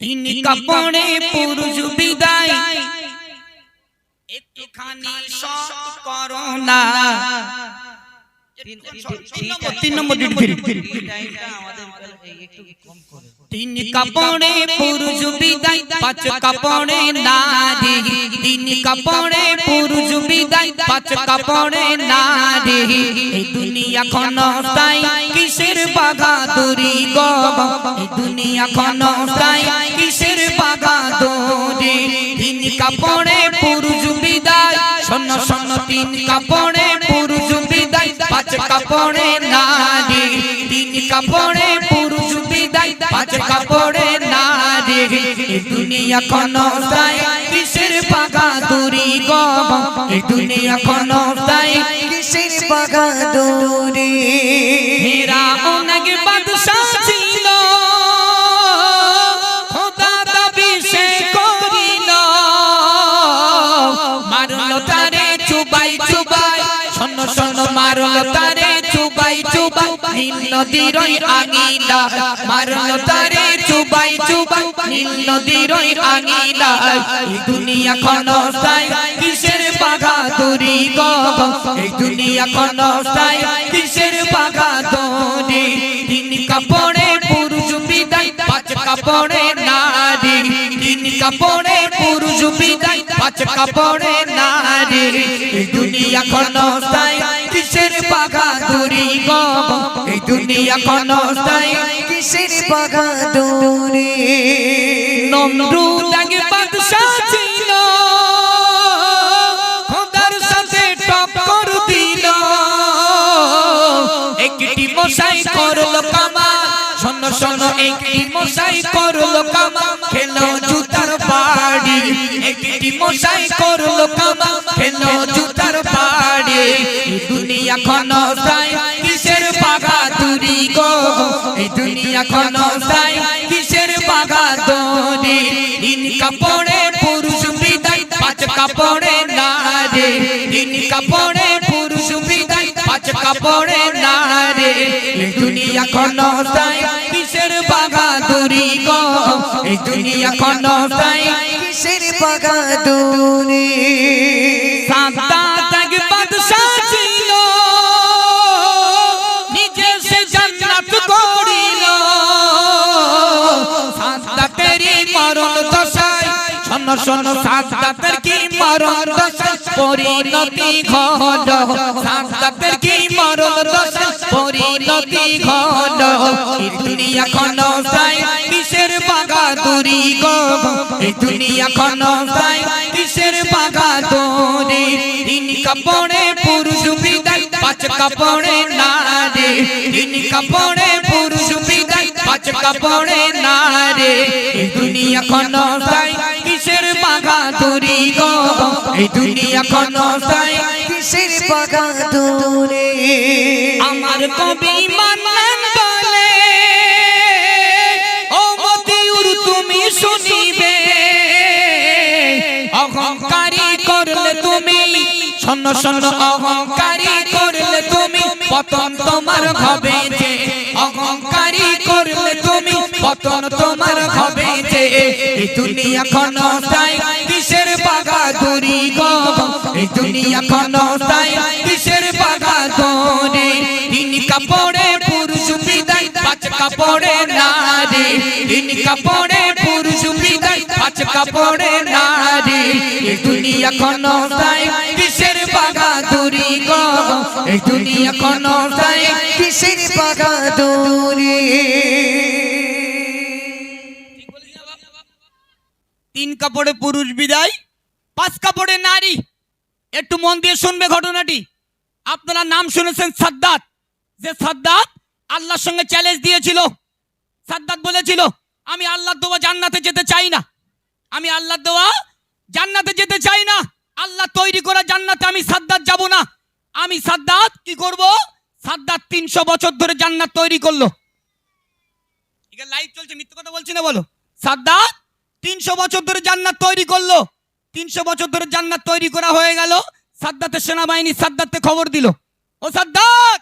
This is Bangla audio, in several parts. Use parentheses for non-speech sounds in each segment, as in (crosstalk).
তিন কাপড়ে পুরুষ বিদায়। একটুখানি শখ করো না। তিন নম্বর ডিউটি তিন কাপড়ে পুরুষ বিদায় পাঁচ কাপড়ে নারী। তিন কাপড়ে পুরুষ বিদায় পাঁচ কাপড়ে নারী। এই দুনিয়া কিসের বাগাদুরি গো? এই দুনিয়া ক্ষণস্থায়ী কিসের বাগাদুরি তিন কাপড়ে পুরুষ বিদায়। শোন শোন তিন কাপড়ে কাপড়ে নারী, তিন কাপড়ে পুরুষ বিদায়, পাঁচ কাপড়ে নারী। দুনিয়া দুনিয়া দায়, কিসের পাকা দূরি গো? এ দুনিয়া ক্ষণস্থায়ী কিসের পাকা দূরি হেরা নীল নদীর আঙিলা, মারল তারে চুবাই চুবাই। নীল নদীর আঙিলা, এই দুনিয়া ক্ষণস্থায়ী কিসের বাগাদুরি গো? এই দুনিয়া ক্ষণস্থায়ী কিসের বাগাদুরি তিন কাপড়ে পুরুষ বিদায়, পাঁচ কাপড়ে নারী। তিন কাপড়ে পুরুষ বিদায়, পাঁচ কাপড়ে নারী। এই দুনিয়া ক্ষণস্থায়ী কিসের বাগাদুরি গো? দুনিয়া ক্ষণস্থায়ী কিসের বাগাদুরি নমরুদ আগে বাদশাহ ছিল। খোদার সাথে টক্কর দিল। একটি মশাই করল কামা শোন শোন একটি মশাই করল কামা খেলো জুতার বাড়ি একটি মশাই করল কামা খেলো জুতার এই দুনিয়া দুনিয়া ক্ষণস্থায়ী কিসের বাগাদুরি দিন কাপড়ে পুরুষ বিদায়, পাঁচ কাপড়ে নারে। দিন কাপড়ে পুরুষ বিদায়, পাঁচ কাপড়ে নারে। দুনিয়া ক্ষণস্থায়ী কিসের বাগাদুরি গো? এই দুনিয়া ক্ষণস্থায়ী কিসের বাগাদুরি শোনো সাদাতের কি মরণ দশায় পরিণতি ঘট। সাদাতের কি মরণ দশায় পরিণতি ঘট। এই দুনিয়া ক্ষণস্থায়ী কিসের বাগাদুরি গো? এই দুনিয়া ক্ষণস্থায়ী কিসের বাগাদুরি? তিন কাপড়ে পুরুষ বিদায়, পাঁচ কাপড়ে নারী। তিন কাপড়ে পুরুষ বিদায়, পাঁচ কাপড়ে নারী। দুনিয়া কিসের বাগাদুরি গো এই দুনিয়া ক্ষণস্থায়ী কিসের বাগাদুরি আমার কবি মান্নান বলে, ও মতিউর, তুমি শুনিবে। অহংকারী করলে তুমি, শোন শোন, অহংকারী করলে তুমি, পতন তোমার হবে যে। অহংকারী করলে তুমি, পতন তোমার হবে যে। এই দুনিয়া ক্ষণস্থায়ী কিসের কাপড়ে নারী তিন কাপড়ে পুরুষ বিদায় পাঁচ কাপড়ে নারী। এই দুনিয়া ক্ষণস্থায়ী কিসের বাগাদুরি গো? এই দুনিয়া ক্ষণস্থায়ী কিসের বাগাদুরি তিন কাপড়ে পুরুষ বিদায়, পাঁচ কাপড়ে নারী। একটু মন দিয়ে শুনবে ঘটনাটি। আপনারা নাম শুনেছেন সাদ্দাত। যে সাদ্দাত আল্লাহর সঙ্গে চ্যালেঞ্জ দিয়েছিল। সাদ্দাত বলেছিল, আমি আল্লাহর দেওয়া জান্নাতে যেতে চাই না। আমি আল্লাহর দেওয়া জান্নাতে যেতে চাই না। আল্লাহ তৈরি করা জান্নাতে আমি সাদ্দাত যাব না। আমি সাদ্দাত কি করব? সাদ্দাত তিনশো বছর ধরে জান্নাত তৈরি করল। এখানে লাইভ চলছে, মিথ্যে কথা বলছি না বলো? সাদ্দাত তিনশো বছর ধরে জান্নাত তৈরি করল। তিনশো বছর ধরে জান্নাত তৈরি করা হয়ে গেল। সাদ্দাতের সেনাবাহিনী সাদ্দাতকে খবর দিল। ও সাদ্দাত!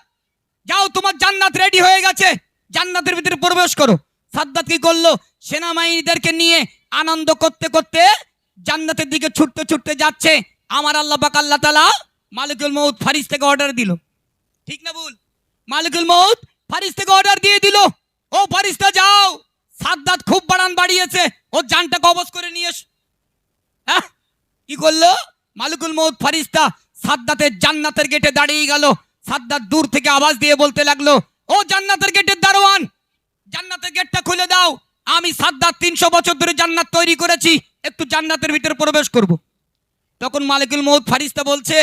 যাও, তোমার জান্নাত রেডি হয়ে গেছে। জান্নাতের ভিতরে প্রবেশ করো। সাদ্দাত কি করল? সেনাবাহিনীদেরকে নিয়ে আনন্দ করতে করতে জান্নাতের দিকে ছুটতে ছুটতে যাচ্ছে। আমার আল্লাহ পাক আল্লাহ তালা মালিকুল মৌত ফারিস থেকে অর্ডার দিল। ঠিক না ভুল? মালিকুল মৌত ফারিস থেকে অর্ডার দিয়ে দিল। ও ফারিস্তা যাও। সাদ্দাত খুব বাড়ান বাড়িয়েছে। ও জানটা কবজ করে নিয়ে হ্যাঁ? কি করল? মালিকুল মৌত ফারিস্তা সাদ্দাতের জান্নাতের গেটে দাঁড়িয়ে গেল। সাদ্দাত দূর থেকে আওয়াজ দিয়ে বলতে লাগল, ও জান্নাতের গেটের দারোয়ান, জান্নাতের গেটটা খুলে দাও। আমি সাদ্দাত তিনশো বছর ধরে জান্নাত তৈরি করেছি, একটু জান্নাতের ভিতরে প্রবেশ করব। তখন মালিকুল মৌদ ফারিস্তা বলছে,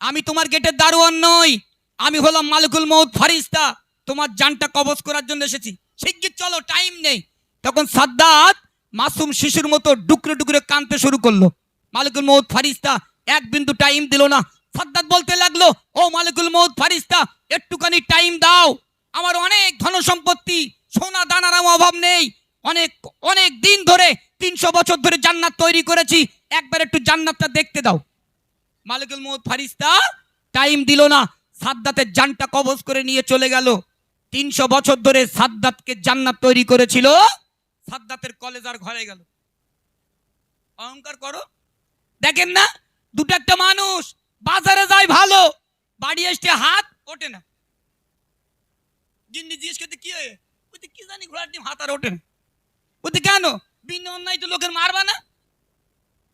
আমি তোমার গেটের দারোয়ান নই, আমি হলাম মালিকুল মৌত ফারিস্তা। তোমার জানটা কবজ করার জন্য এসেছি। শিগগির চলো, টাইম নেই। তখন সাদ্দাত মাসুম শিশুর মতো ডুকরে ডুকরে কানতে শুরু করল। মালিকুল মৌদ ফারিস্তা এক বিন্দু টাইম দিল না সাদ্দাত বলতে লাগল, ও মালিকুল মৌত ফারিস্তা, একটুখানি টাইম দাও। আমার অনেক ধন সম্পত্তি সোনা দানার অভাব নেই। অনেক অনেক দিন ধরে তিনশো বছর ধরে জান্নাত তৈরি করেছি। একবার একটু জান্নাতটা দেখতে দাও। মালিকুল মৌত ফারিস্তা, টাইম দিল না। সাদ্দাতের জানটা কবজ করে নিয়ে চলে গেল। তিনশো বছর ধরে সাদ্দাতকে জান্নাত তৈরি করেছিল। সাদ্দাতের কলেজ আর ঘরে গেল। অহংকার করো। দেখেন না, দুটো একটা মানুষ বাজারে যায় ভালো, বাড়ি এসে হাত ওঠে না। গিন্নি জিজ্ঞেস করতে কি হয়ে বলতে কি জানি, ঘোড়ার ডিম হাত আর ওঠে না। বলতে কেন? বিনা অন্যায় তো লোকের মারবা না?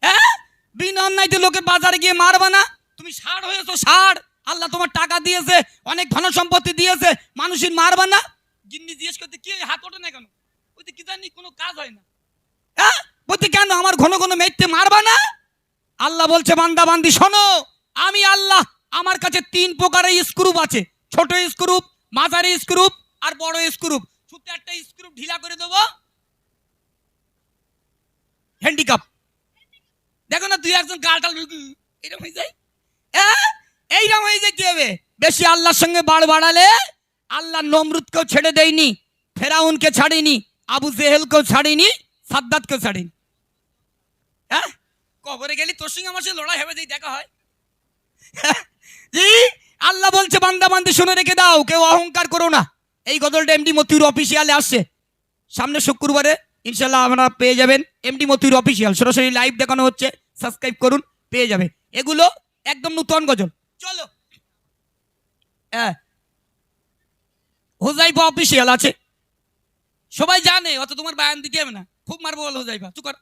হ্যাঁ? বিনা অন্যায় তো লোকের বাজারে গিয়ে মারবা না? তুমি ষাড় হয়েছো, ষাড়। আল্লাহ তোমার টাকা দিয়েছে, অনেক ধন সম্পত্তি দিয়েছে, মানুষের মারবা না? গিন্নি জিজ্ঞেস করতে কি? হাত ওঠে না কেন? বলতে কি জানি, কোনো কাজ হয় না। হ্যাঁ? বলতে কেন? আমার ঘন ঘন মেয়েতে মারবা না? আল্লাহ বলছে, বান্দা, বান্দি, শোনো। আমি আল্লাহ, আমার কাছে তিন প্রকারের স্ক্রুপ আছে। ছোট স্ক্রুপ মাঝারি স্ক্রুপ আর বড় স্ক্রুপ শুধু একটা স্ক্রুপ ঢিলা করে দেবো। হ্যান্ডিক্যাপ দেখো না তুই একজন গালটাল এরকম হয়ে যায়। হ্যাঁ? এইরকম হয়ে হবে? বেশি আল্লাহর সঙ্গে বাড় বাড়ালে আল্লাহ নমরুদকেও ছেড়ে দেয়নি, ফেরাউনকে ছাড়িনি, আবু জেহেলকেও ছাড়েনি, সাদ্দাতকেও ছাড়েনি। হ্যাঁ? কবরে গেলি, তোর সঙ্গে আমার সঙ্গে লড়াই হবে যেই দেখা হয়। (laughs) জি? আল্লাহ বলছে, বান্দা বান্দি শুনে রেখে দাও, কেউ অহংকার করো না। এই গজলটা এমডি মতিউর অফিসিয়ালে আসছে। সামনে শুক্রবারে ইনশাল্লাহ আপনারা পেয়ে যাবেন এমডি মতিউর অফিসিয়াল সরাসরি লাইভ দেখানো হচ্ছে সাবস্ক্রাইব করুন, পেয়ে যাবে এগুলো একদম নতুন গজল। চলো। হ্যাঁ হোজাইফা অফিসিয়াল আছে। সবাই জানে, অত তোমার বায়ান দিতে হবে না। খুব মারবো বল হোজাইফা, চুপ কর।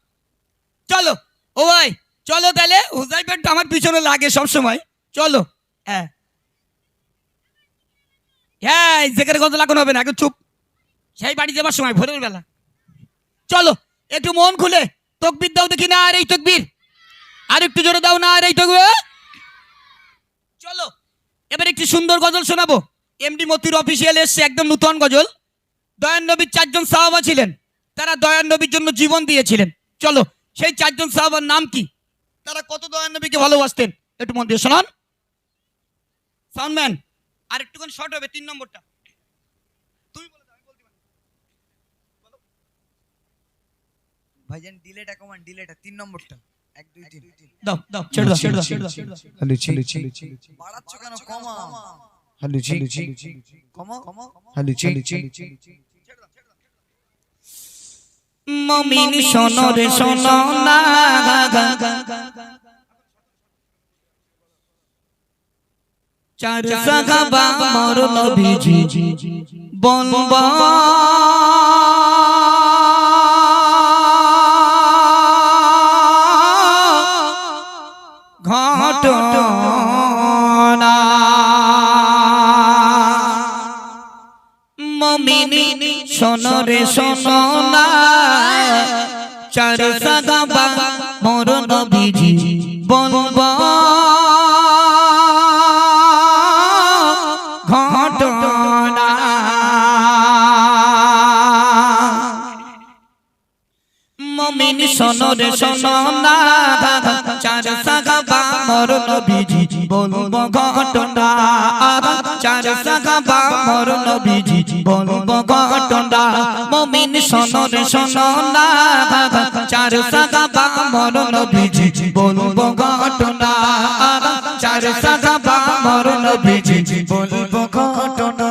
চলো। ও ভাই, চলো তাহলে হুজাইফারটা আমার পিছনে লাগে সব সময় চলো। হ্যাঁ। হ্যাঁ জেকের কথা লাগানো হবে না একটু চুপ। সেই বাড়ি যাবার সময়, ভোরের বেলা। চলো, একটু মন খুলে, তকবির দাও দেখি না আর এই তকবির। আর একটু জোরে দাও না আর এই তকবির। চলো, এবার একটি সুন্দর গজল শোনাবো। এমডি মতির অফিসিয়াল এসছে, একদম নূতন গজল। দয়ান নবীর চারজন সাহাবা ছিলেন। তারা দয়ান নবীর জন্য জীবন দিয়েছিলেন। চলো, সেই চারজন সাহাবার নাম কি? তারা কত দয়ান নবীকে ভালোবাসতেন? একটু মন দিয়ে শোনান। সাউন্ডম্যান আর একটুখানি শর্ট হবে তিন নম্বরটা। তুমি বলে দাও, আমি বলতে পারি। না। ভাইজান ডিলেটা কমান ডিলেটা তিন নম্বরটা। এক দুই তিন। দাও দাও ছেড়ে দাও ছেড়ে দাও ছেড়ে দাও, হ্যালো চিলি বাড়াচ্ছ কেন? কমা। হ্যালো চিলি চিলি কমা? কমা? হ্যালো চিলি চিলি মমিন শোনো রে শোনো না চার সাহাবা মর নবীজি। বলবা ঘটনা। মমিনী শোনো রে শোনো না। চার সাগাবা মোর নবীজি। শোনো রে শোনো মোর নবীজি বলব ঘটনা চার সাগাবা মোর নবীজি বলব ঘটনা মমিন শোনো রে শোনো চার সাগাবা মোর নবীজি বলব ঘটনা চার সাগাবা মোর নবীজি বলব ঘটনা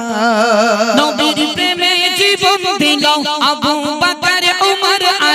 নবীর প্রেমে জীবন দিল আবু বকর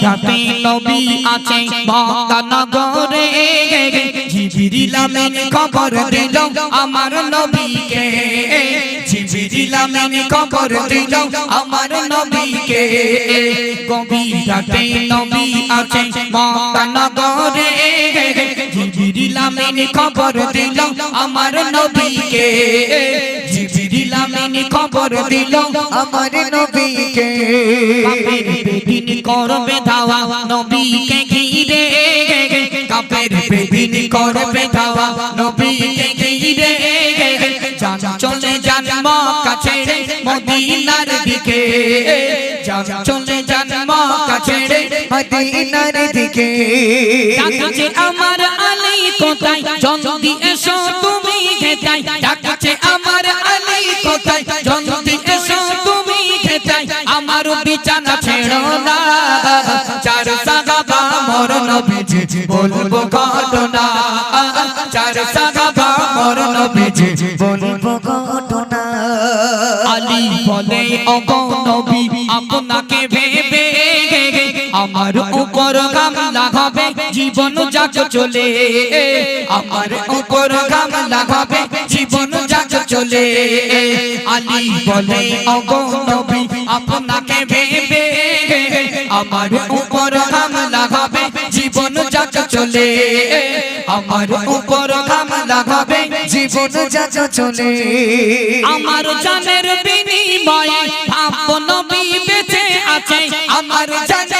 কবিরাতে নবী আছে মক্কা নগরে জিবরিল আমিন খবর দিল, আমার নবীকে। জিবরিল আমিন খবর দিল, আমার নবীকে। কবিরাতে নবী আছে মক্কা নগরে জিবরিল আমিন খবর দিল, আমার নবীকে। জিবরিল আমিন খবর দিল, আমার নবীকে। কাপের বেদিন করবে দাওয়া নবীকে ঘিরে। কাপের বেদিন করবে দাওয়া নবীকে ঘিরে। চলে যান মক্কা ছেড়ে মদিনার দিকে। যান চলে যান মক্কা ছেড়ে মদিনার দিকে। ডাকছে আমার আলী কোথায়? জলদি এসো তুমি খেতাই। ডাকছে আমার আলী কোথায়? জলদি এসো তুমি খেতাই। আমার বিছানা ছেড়ো না। চার সাগাবা মোর নবীজি বলব ঘটনা। নবীজি বলব ঘটনা। আলী বলে ওগো নবী আপনাকে ভেবে আমার উপর গামলা হবে, জীবন যাক চলে। আমার উপর গামলা হবে, জীবন যাক চলে। আলী বলে ওগো আপনাকে ভেবে আমার উপর গামলা হবে, জীবন যাক চলে। আমার উপর গামলা হবে, জীবন যাচ চলে। আমার জানের বিনিময়ে নবী বেঁচে আছে। আমার জানের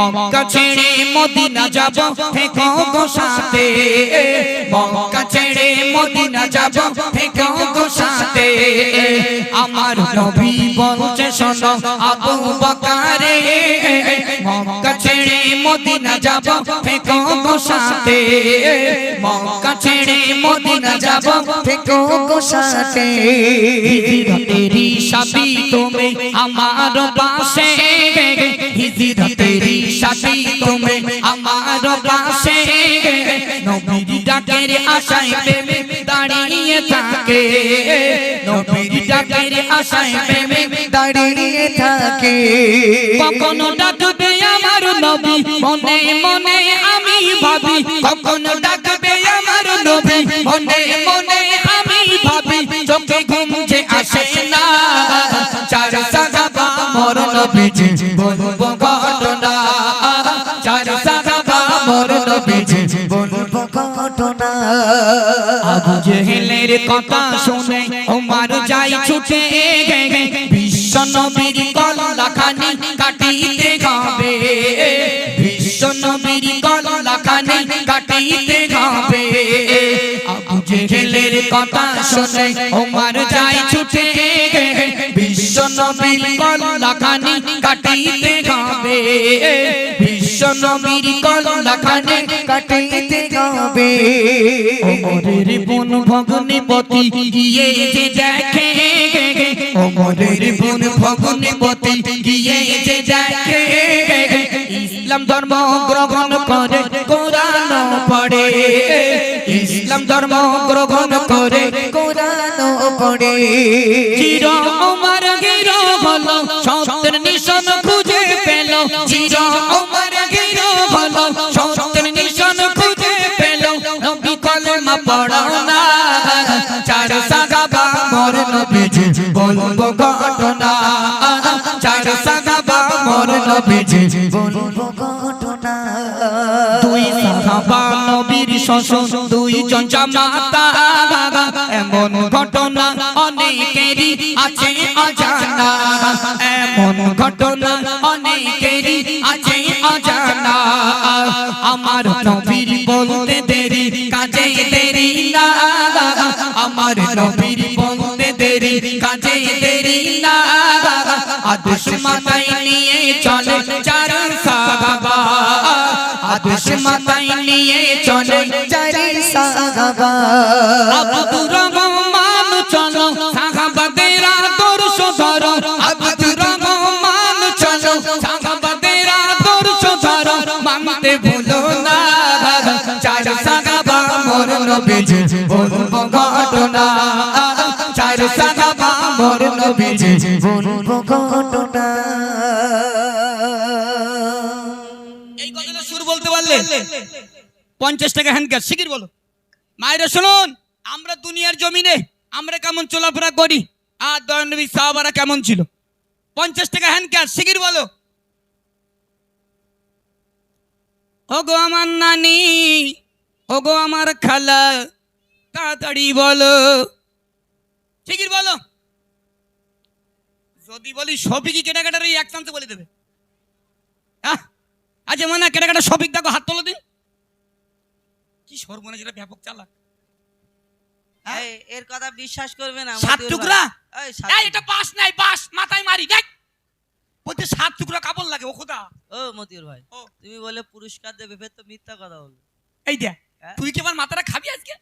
মক্কা ছেড়ে মদিনা যাব। থেকো গো সাথে। মক্কা ছেড়ে মদিনা যাব। থেকো গো সাথে। আমার নবী বলছে, শোনো আবু বাকারে, মক্কা ছেড়ে মদিনা যাব। থেকো গো সাথে। মক্কা ছেড়ে মদিনা যাব। থেকো গো সাথে। তেরি সাথী তুমি আমার পাশে। হিজিরা তেরি সাথী তুমি আমার পাশে। নবীর ডাকের আশায় প্রেমে দাঁড়িয়ে থাকে। নবীর ডাকের আশায় প্রেমে দাঁড়িয়ে থাকে। কখনো ডাকবে আমার নবী, মনে মনে আমি ভাবি। কখনো ডাকবে আমার নবী, মনে মনে আমি ভাবি। চোখে ঘুম যে আসে না। মোর নবীজি বলব ঘটনা চার সাগাবা মোর নবীজি বলব ঘটনা আবু জেহেলের কথা শুনে ওমার যাই ছুটে বিশ্ব নবীর কলা খানি কাটিতে হবে বিশ্ব নবীর কলা খানি কাটিতে কথা শুনে ওমার যাই ছুটে বিশ্ব নবীর কলা খানি কাটিতে হবে বিশ্ব নবীর কলা খানি কাটিতে হবে ওমরের বোন ভগ্নিপতি গিয়ে যে দেখে। ওমরের বোন ভগ্নিপতি গিয়ে যে দেখে। ইসলাম ধর্ম গ্রহণ করে পড়ে। ইসলাম ধর্ম গ্রহণ করে। কোরআন পড়ে। চির ওমর গিরো হলো সত্যের নিশান খুঁজে পেল। চির ওমর গিরো হলো সত্যের নিশান খুঁজে পেল। নবী কলেমা পড়ো না। চার সাগাবা মোর নবীজি বলব ঘটনা। চার সাগাবা মোর নবীজি বলব ঘটনা। সাহাবা নবীর শ্বশুর দুইজন জামাতা এমন ঘটনা অনেকেরই আছে অজানা। এমন ঘটনা অনেকেরই আছে অজানা। আমার নবীর বলতে দেরি, কাজে দেরি না। আমার নবীর বলতে দেরি, কাজে দেরি না। আদেশ মাথায় নিয়ে চলে মাথায় নিয়ে চলে। চারি সাহাবা আব্দুর রহমান চলো। সাহাবাদের আদর্শ ধরো। আব্দুর রহমান চলো। সাহাবাদের আদর্শ ধরো। মানতে ভুলো না। চার সাহাবা মোর নবীজি ঘটনা। বলতে পঞ্চাশ টাকা হ্যান্ড শিখির বলো। মায়েরা, শুনুন, আমরা দুনিয়ার জমিনে, আমরা কেমন চলাফেরা করি, আর দয়ানবী সাহাবারা কেমন ছিল? পঞ্চাশ টাকা হ্যান্ড শিখির বলো। ওগো আমার নানি, ওগো আমার খালা, তাড়াতাড়ি বলো। শিখির বলো। যদি বলি সবই কেনাকাটার এই এক চান্সে বলে দেবে? হ্যাঁ আচ্ছা মানে কেনাকাটা সবিক দেখো হাত তোলো দিন। কি সর্বনা যেটা ব্যাপক চালাক। হ্যাঁ? এর কথা বিশ্বাস করবে না সাত টুকরা? এই, এটা পাস নাই পাস মাথায় মারি দেখ। বলতে সাত টুকরা কাপড় লাগে ও খোদা। ও মতিউর ভাই তুমি বলে পুরস্কার দেবে ফের তো মিথ্যা কথা বলবে। এই দেখ হ্যাঁ? তুই কি আমার মাথাটা খাবি আজকে?